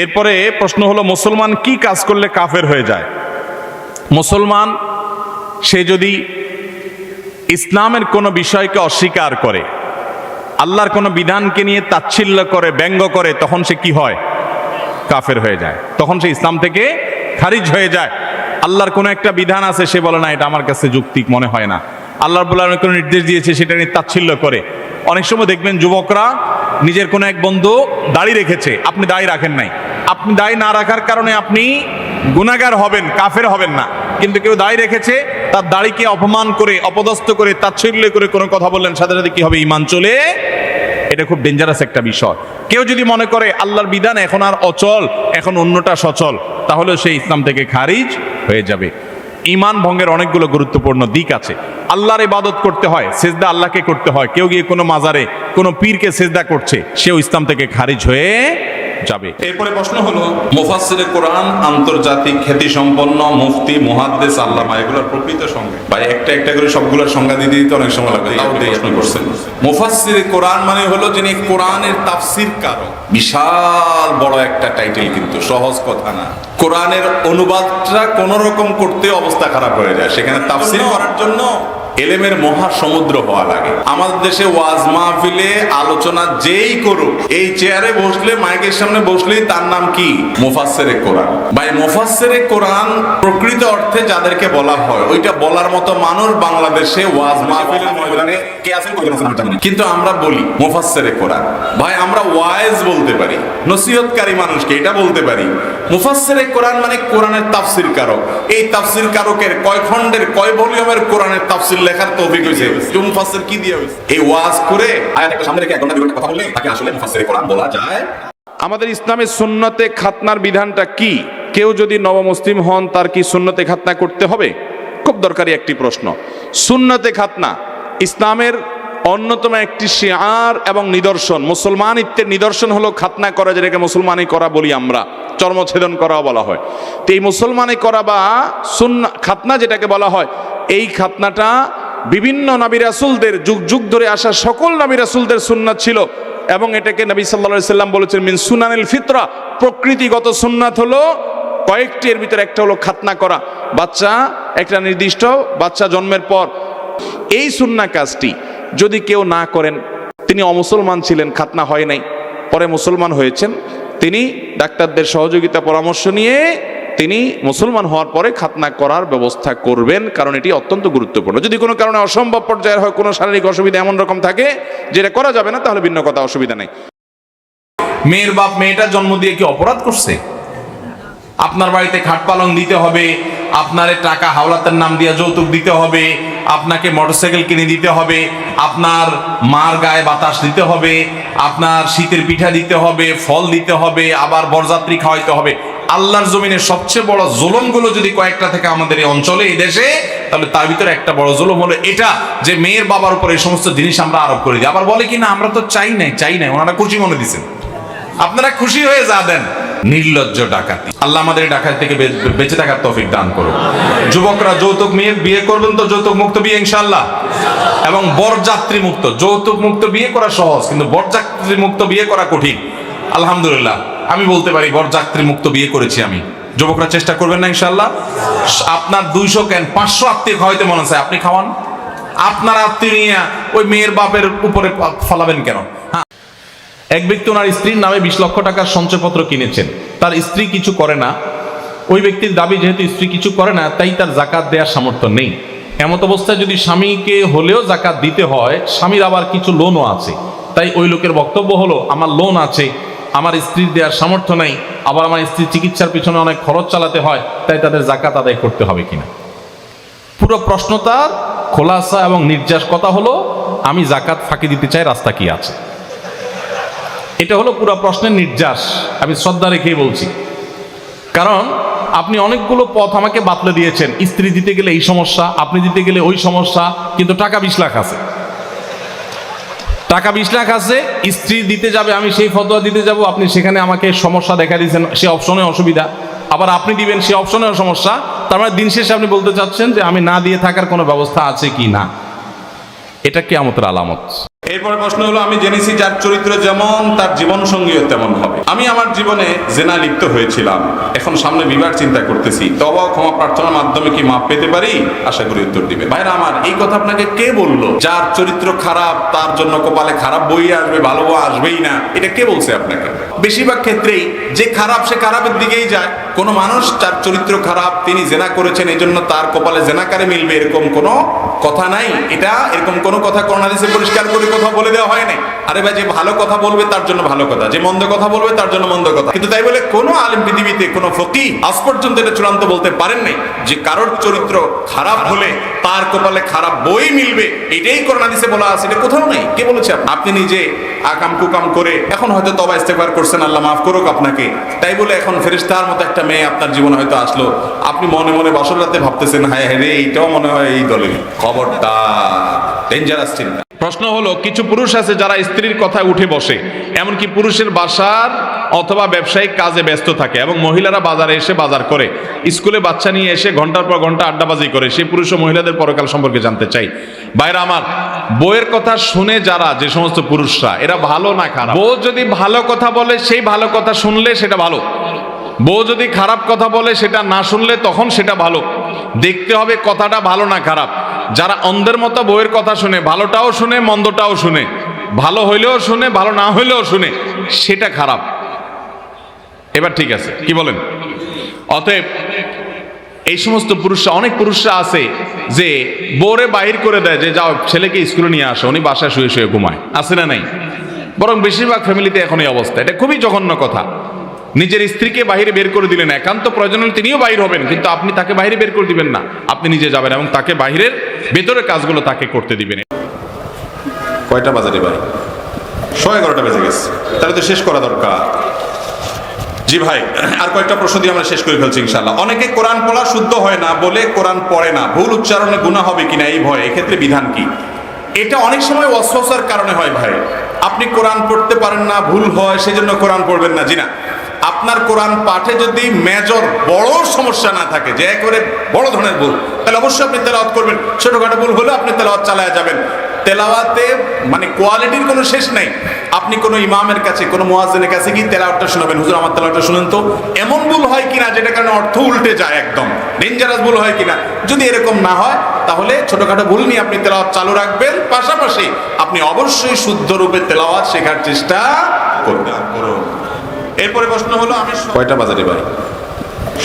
এরপরে প্রশ্ন হলো, মুসলমান কি কাজ করলে কাফের হয়ে যায়? মুসলমান, সে যদি ইসলামের কোনো বিষয়কে অস্বীকার করে, আল্লাহর কোনো বিধানকে নিয়ে তাচ্ছিল্য করে, ব্যঙ্গ করে, তখন সে কি হয়? কাফের হয়ে যায়। তখন সে ইসলাম থেকে খারিজ হয়ে যায়। আল্লাহর কোনো একটা বিধান আছে, সে বলে, না, এটা আমার কাছে যুক্তিক মনে হয় না। আল্লাহর বলে কোনো নির্দেশ দিয়েছে, সেটা নিয়ে তাচ্ছিল্য করে। অনেক সময় দেখবেন যুবকরা নিজের কোনো এক বন্ধু দাড়ি রেখেছে, আপনি দাড়ি রাখেন নাই। আপনি দাড়ি না রাখার কারণে আপনি গুণাগার হবেন, কাফের হবেন না। কিন্তু কেউ দাড়ি রেখেছে, তার দাড়িকে অপমান করে, অপদস্থ করে, তাচ্ছিল্য করে কোনো কথা বললেন, সাথে সাথে কি হবে? ইমান চলে এটা খুব ডেঞ্জারাস একটা বিষয়। কেউ যদি মনে করে আল্লাহর বিধান এখন আর অচল, এখন অন্যটা সচল তাহলে সে ইসলাম থেকে খারিজ হয়ে যাবে। ইমান ভঙ্গের অনেকগুলো গুরুত্বপূর্ণ দিক আছে। আল্লাহর ইবাদত করতে হয়, সেজদা আল্লাহকে করতে হয়। কেউ গিয়ে কোনো মাজারে কোনো পীরকে সেজদা করছে, সেও ইসলাম থেকে খারিজ হয়ে যাবে। এরপরে প্রশ্ন হলো, মুফাসসিরে কোরআন আন্তর্জাতিক খ্যাতি সম্পন্ন মুফতি, মুহাদ্দিস, আল্লামা, এগুলোর প্রকৃত সংজ্ঞা ভাই, একটা একটা করে সবগুলোর সংজ্ঞা দিয়ে দিতে অনেক সময় লাগবে তাও দিয়ে প্রশ্ন করছেন। মুফাসসিরে কোরআন মানে হলো যিনি কোরআনের তাফসির কারক। বিশাল বড় একটা টাইটেল কিন্তু, সহজ কথা না। কোরআনের অনুবাদটা কোন রকম করতে অবস্থা খারাপ হয়ে যায়। সেখানে তাফসির করার জন্য এলেমের মহা সমুদ্র হওয়া লাগে। আমাদের দেশে ওয়াজ মাহফিলে আলোচনা যেই করুক এই চেয়ারে বসলে মাইকের সামনে বসলেই তার নাম কি? মুফাসসিরে কোরআন। ভাই মুফাসসিরে কোরআন প্রকৃত অর্থে যাদেরকে বলা হয় ওইটা বলার মতো মানুষ বাংলাদেশে ওয়াজ মাহফিলের ময়দানে কে আছেন। কিন্তু আমরা বলি মুফাসসিরে কোরআন। ভাই আমরা ওয়াইজ বলতে পারি নসিহতকারী মানুষকে এটা বলতে পারি। মুফাসসিরে কোরআন মানে কোরআনের তাফসির কারক। এই তাফসির কারকের কয় খণ্ডের, কয় ভলিউমের কোরআনের তাফসির লেখার তৌফিক হয়েছে? মুফাসসির কি দিয়ে হয়েছে? এই ওয়াজ করে আয়াত একটা সামনে রেখে এক ঘণ্টা, দুই ঘণ্টা কথা বললে তাকে আসলে মুফাসসিরে কোরআন বলা যায়। আমাদের ইসলামের সুন্নতে খাতনার বিধানটা কি? কেউ যদি নবমুসলিম হন, তার কি সুন্নতে খাতনা করতে হবে? খুব দরকারি একটি প্রশ্ন। সুন্নতে খাতনা, ইসলামের অন্যতম একটি শিয়ার এবং নিদর্শন। মুসলমানিত্বের নিদর্শন হলো খাতনা করা, যেটাকে মুসলমানি করা বলি আমরা। চর্মছেদন করা বলা হয়। তো এই মুসলমানি করা বা সুন্না খাতনা যেটাকে বলা হয়, এই খাতনাটা বিভিন্ন নবী রাসুলদের যুগ যুগ ধরে আসা সকল নবী রাসুলদের সুন্নাত ছিল এবং এটাকে নবী সাল্লা সাল্লাম বলেছেন, মিন সুনানিল ফিতরা প্রকৃতিগত সুন্নাত হলো কয়েকটি, এর ভিতরে একটা হলো খাতনা করা। বাচ্চা, একটা নির্দিষ্ট বাচ্চা জন্মের পর। এই সুন্না কাজটি যদি কেউ না করেন, তিনি অমুসলমান ছিলেন, খাতনা হয় নাই। পরে মুসলমান হয়েছেন, তিনি ডাক্তারদের সহযোগিতা পরামর্শ নিয়ে তিনি মুসলমান হওয়ার পরে খাতনা করার ব্যবস্থা করবেন, কারণ এটি অত্যন্ত গুরুত্বপূর্ণ। যদি কোনো কারণে অসম্ভব পর্যায়ের হয়, কোনো শারীরিক অসুবিধা এমন রকম থাকে, যেটা করা যাবে না, তাহলে ভিন্ন কথা, অসুবিধা নেই। মেয়ের বাপ মেয়েটার জন্ম দিয়ে কি অপরাধ করছে? আপনার বাড়িতে খাট পালং দিতে হবে আপনারে টাকা হাওলাতের নাম দিয়ে যৌতুক দিতে হবে, আপনাকে মোটরসাইকেল কিনে দিতে হবে, আপনার মার গায়ে বাতাস দিতে হবে, আপনার শীতের পিঠা দিতে হবে, ফল দিতে হবে, আবার বরযাত্রী খাওয়াইতে হবে। আল্লাহর জমিনের সবচেয়ে বড় জুলুমগুলো যদি কয়েকটা থেকে আমাদের এই অঞ্চলে, এই দেশে, তাহলে তার ভিতরে একটা বড় জুলুম হলো এটা যে মেয়ের বাবার উপর এই সমস্ত জিনিস আমরা আরোপ করে দিই। আবার বলে কি না, আমরা তো চাই নাই চাই নাই, ওনারা খুশি মনে দিছেন। আপনারা খুশি হয়ে যা দেন নির্লজ্জ ডাকাতি। আল্লাহ আমাদের ডাকাতি থেকে বেঁচে থাকার তৌফিক দান করুন যুবকরা যৌতুক মেয়ে বিয়ে করবেন তো যৌতুক মুক্ত বিয়ে ইনশাল্লাহ এবং বরযাত্রী মুক্ত যৌতুক মুক্ত বিয়ে করা সহজ, কিন্তু বরযাত্রী মুক্ত বিয়ে করা কঠিন। আলহামদুলিল্লাহ, আমি বলতে পারি বরযাত্রী মুক্ত বিয়ে করেছি আমি। যুবকরা চেষ্টা করবেন না ইনশাল্লাহ আপনার দুইশো কেন? পাঁচশো আত্মীয় খাওয়াইতে মনে চায় আপনি খাওয়ান। আপনার আত্মীয় নিয়ে ওই মেয়ের বাপের উপরে ফলাবেন কেন? এক ব্যক্তি ওনার স্ত্রীর নামে বিশ লক্ষ টাকার সঞ্চয়পত্র কিনেছেন। তার স্ত্রী কিছু করে না। ওই ব্যক্তির দাবি, যেহেতু স্ত্রী কিছু করে না, তাই তার জাকাত দেওয়ার সামর্থ্য নেই। এমত অবস্থায় যদি স্বামীকে হলেও জাকাত দিতে হয়, স্বামীর আবার কিছু লোনও আছে। তাই ওই লোকের বক্তব্য হলো, আমার লোন আছে, আমার স্ত্রীর দেওয়ার সামর্থ্য নেই, আবার আমার স্ত্রীর চিকিৎসার পিছনে অনেক খরচ চালাতে হয়, তাই তাদের জাকাত আদায় করতে হবে কিনা? পুরো প্রশ্ন তার খোলাসা এবং নির্যাস কথা হলো, আমি জাকাত ফাঁকি দিতে চাই, রাস্তা কি আছে? এটা হলো পুরো প্রশ্নের নির্যাস। আমি শ্রদ্ধা রেখেই বলছি। কারণ আপনি অনেকগুলো পথ আমাকে বাতলে দিয়েছেন। স্ত্রী দিতে গেলে এই সমস্যা, আপনি দিতে গেলে ওই সমস্যা, কিন্তু টাকা বিশ লাখ আছে। টাকা বিশ লাখ আছে, স্ত্রী দিতে যাবে, আমি সেই ফতোয়া দিতে যাব, আপনি সেখানে আমাকে সমস্যা দেখা দিয়েছেন, সে অপশনে অসুবিধা। আবার আপনি দিবেন, সে অপশনেও সমস্যা। তার মানে দিন শেষে আপনি বলতে চাচ্ছেন যে আমি না দিয়ে থাকার কোনো ব্যবস্থা আছে কি না? এটা কেয়ামতের আলামত। এরপরে প্রশ্ন হলো, আমি জেনেছি যার চরিত্র যেমন, তার জীবন সঙ্গীও তেমন হবে। আমি আমার জীবনে জেনা লিপ্ত হয়েছিলাম। এখন সামনে বিবাহ চিন্তা করতেছি। তবা ক্ষমা প্রার্থনার মাধ্যমে কি মাপ পেতে পারি? আশা করি উত্তর দিবেন। ভাইরা আমার, এই কথা আপনাকে কে বলল? যার চরিত্র খারাপ, তার জন্য কপালে খারাপ বই আসবে, ভালো বই আসবেই না। এটা কে বলছে আপনাকে? বেশিরভাগ ক্ষেত্রেই যে খারাপ, সে খারাপের দিকেই যায়। কোনো মানুষ তার চরিত্র খারাপ, তিনি জেনা করেছেন এই জন্য তার কপালে জেনাকারে মিলবে, এরকম কোনো কথা নাই, এটা এরকম কোনো কথা কর্ণাদেশে পরিষ্কার করে কথা বলে দেওয়া হয় নাই। আরে ভাই, যে ভালো কথা বলবে তার জন্য ভালো কথা, যে মন্দ কথা বলবে তার জন্য মন্দ কথা। কিন্তু তাই বলে কোনো আলিম পৃথিবীতে, কোনো ফকি আজ পর্যন্ত এটা চূড়ান্ত বলতে পারেন নাই, যে কারোর চরিত্র খারাপ হলে তার কপালে খারাপ বই মিলবে, এটাই কর্ণাদেশে বলা আছে, এটা কোথাও নেই। কে বলেছে আপনি? আপনি নিজে আকাম কুকাম করে এখন হয়তো তবা ইস্তেফার করছেন, আল্লাহ মাফ করুক আপনাকে। তাই বলে এখন ফেরিস্তার মতো একটা মেয়ে আপনার জীবনে হয়তো আসলো। আপনি মনে মনে বসর রাতে ভাবতেছেন, হায় হায় রে, এইটাও মনে হয় এই দলের খবরটা ডেঞ্জারাস চিন্তা। প্রশ্ন হলো, কিছু পুরুষ আছে যারা স্ত্রীর কথায় উঠে বসে, এমনকি পুরুষের বাসার অথবা ব্যবসায়িক কাজে ব্যস্ত থাকে এবং মহিলারা বাজারে এসে বাজার করে। স্কুলে বাচ্চা নিয়ে এসে ঘণ্টার পর ঘণ্টা আড্ডাবাজি করে, সেই পুরুষ ও মহিলাদের পরকাল সম্পর্কে জানতে চাই। বাইরে আমার বইয়ের কথা শুনে যারা, যে সমস্ত পুরুষরা, এরা ভালো না খারাপ? বউ যদি ভালো কথা বলে, সেই ভালো কথা শুনলে সেটা ভালো। বউ যদি খারাপ কথা বলে, সেটা না শুনলে তখন সেটা ভালো। দেখতে হবে কথাটা ভালো না খারাপ। যারা অন্ধের মতো বইয়ের কথা শুনে, ভালোটাও শুনে, মন্দটাও শুনে, ভালো হইলেও শুনে, ভালো না হইলেও শুনে, সেটা খারাপ। এবার ঠিক আছে, কি বলেন? অতএব এই সমস্ত পুরুষরা, অনেক পুরুষরা আছে যে বোরে বাহির করে দেয়, যে যাও ছেলেকে স্কুলে নিয়ে আসো, উনি বাসায় শুয়ে শুয়ে ঘুমায়। আছে না নাই? বরং বেশিরভাগ ফ্যামিলিতে এখন এই অবস্থা। এটা খুবই জঘন্য কথা। নিজের স্ত্রীকে বাইরে বের করে দিলেন, একান্ত প্রয়োজন হলে তিনিও বাইর হবেন, কিন্তু আপনি তাকে বাইরে বের করে দিবেন না। আপনি নিজে যাবেন এবং তাকে বাহিরের ভেতরের কাজগুলো তাকে করতে দিবেন। কয়টা বাজারে ভাই? ছয় এগারোটা বেজে গেছে। তাহলে তো শেষ করা দরকার। জি ভাই, আর কয়েকটা প্রশ্ন দিয়ে আমরা শেষ করে ফেলছি ইনশাল্লাহ অনেকে কোরআন পড়া শুদ্ধ হয় না, বলে কোরআন পড়ে না। ভুল উচ্চারণে গুণা হবে কিনা, এই ভয়। এক্ষেত্রে বিধান কি? এটা অনেক সময় অস্বসার কারণে হয় ভাই। আপনি কোরআন পড়তে পারেন না, ভুল হয়, সেজন্য কোরআন পড়বেন না। জি না। আপনার কোরআন পাঠে যদি মেজর বড় সমস্যা না থাকে, যে একেবারে বড় ধরনের ভুল, তাহলে অবশ্যই আপনি তেলাওয়াত করবেন। ছোটখাটো ভুল হলে আপনি তেলাওয়াত চালায় যাবেন। তেলাওয়াতে মানে কোয়ালিটির কোনো শেষ নাই। আপনি কোনো ইমামের কাছে, কোনো মুয়াজ্জিনের কাছে কি তেলাওয়াতটা শোনাবেন। হুজুর, আমার তেলাওয়াতটা শুনেন তো। এমন ভুল হয় কিনা, যেটা কারণে অর্থ উল্টে যায় একদম। ডেঞ্জারাস ভুল হয় কিনা। যদি এরকম না হয়, তাহলে ছোটখাটো ভুল নিয়ে আপনি তেলাওয়াত চালু রাখবেন। পাশাপাশি আপনি অবশ্যই শুদ্ধ রূপে তেলাওয়াত শেখার চেষ্টা করবেন। করুন এরপরে প্রশ্ন হলো, আমি কয়টা বাজারে ভাই?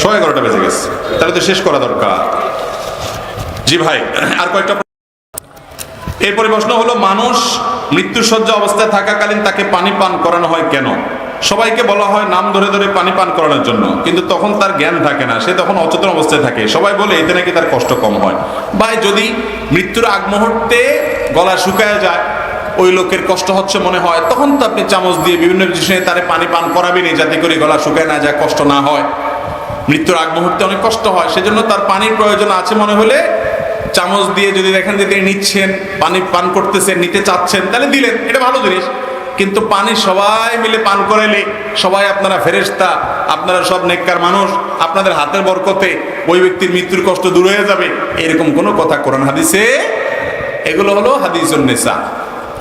ছয় এগারোটা বেজে গেছে। তাহলে তো শেষ করা দরকার। জি ভাই, আর কয়েকটা এরপরে প্রশ্ন হলো, মানুষ মৃত্যুসজ্জা অবস্থায় থাকাকালীন তাকে পানি পান করানো হয় কেন? সবাইকে বলা হয় নাম ধরে ধরে পানি পান করানোর জন্য, কিন্তু তখন তার জ্ঞান থাকে না, সে তখন অচেতন অবস্থায় থাকে। সবাই বলে, এতে নাকি তার কষ্ট কম হয়। বা যদি মৃত্যুর আগ মুহূর্তে গলা শুকায় যায় ওই লোকের কষ্ট হচ্ছে মনে হয়। তখন তো আপনি চামচ দিয়ে বিভিন্ন বিষয়ে তারে পানি পান করাবেনই যাতে করে গলা শুকায় না যায়, কষ্ট না হয়। মৃত্যুর আগ মুহূর্তে অনেক কষ্ট হয়, সেজন্য তার পানির প্রয়োজন আছে মনে হলে চামচ দিয়ে যদি দেখেন যে তিনি নিচ্ছেন, পানি পান করতেছেন, নিতে চাচ্ছেন, তাহলে দিলেন, এটা ভালো জিনিস। কিন্তু পানি সবাই মিলে পান করাইলে, সবাই আপনারা ফেরেস্তা আপনারা সব নেককার মানুষ, আপনাদের হাতের বরকতে ওই ব্যক্তির মৃত্যুর কষ্ট দূর হয়ে যাবে, এরকম কোনো কথা কোরআন হাদিসে, এগুলো হলো হাদিসুন নেশা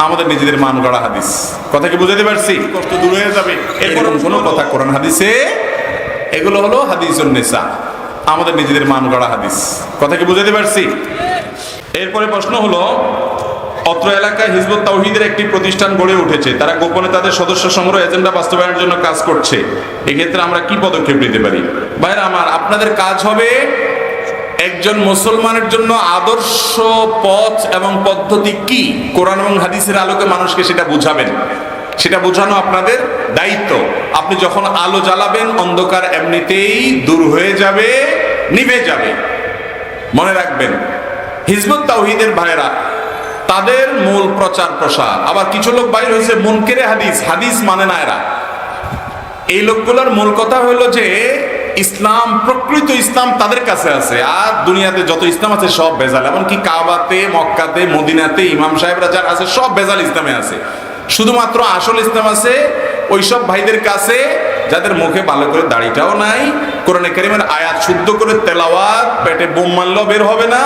আমাদের নিজেদের মান গড়া হাদিস। কথা কি বুঝাতে পারছি? কষ্ট দূর হয়ে যাবে। এরকম কোনো কথা কোরআন হাদিসে এগুলো হলো হাদিস নেশা আমাদের নিজেদের মান গড়া হাদিস। কথা কি বুঝাতে পারছি? এরপরে প্রশ্ন হলো অত্র এলাকায় হিজবুত তাওহিদের একটি প্রতিষ্ঠান গড়ে উঠেছে। তারা গোপনে তাদের সদস্য সংগ্রহ এজেন্ডা বাস্তবায়নের জন্য কাজ করছে। এক্ষেত্রে আমরা কি পদক্ষেপ নিতে পারি? ভাইরা আমার আপনাদের কাজ হবে একজন মুসলমানের জন্য আদর্শ পথ এবং পদ্ধতি কি? কোরআন এবং হাদিসের আলোকে মানুষকে সেটা বুঝাবেন। সেটা বোঝানো আপনাদের দায়িত্ব। আপনি যখন আলো জ্বালাবেন, অন্ধকার এমনিতেই দূর হয়ে যাবে, নিভে যাবে। মনে রাখবেন, হিজবুত তাওহিদের ভাইরা তাদের মূল প্রচার প্রসার। আবার কিছু লোক বাইর হয়েছে, মুনকেরে হাদিস হাদিস মানে না এরা। এই লোকগুলোর মূল কথা হলো যে ইসলাম, প্রকৃত ইসলাম তাদের কাছে আছে। আর দুনিয়াতে যত ইসলাম আছে সব ভেজাল। এমনকি কাবাতে, মক্কাতে, মদিনাতে, ইমাম সাহেবরা যারা আছে সব ভেজাল ইসলামে আছে। শুধুমাত্র আসল ইসলাম আছে ওইসব ভাইদের কাছে যাদের মুখে ভালো করে দাড়িটাও নাই। কোরআনে কারিমের আয়াত শুদ্ধ করে তেলাওয়াত, পেটে বোম মারলেও বের হবে না।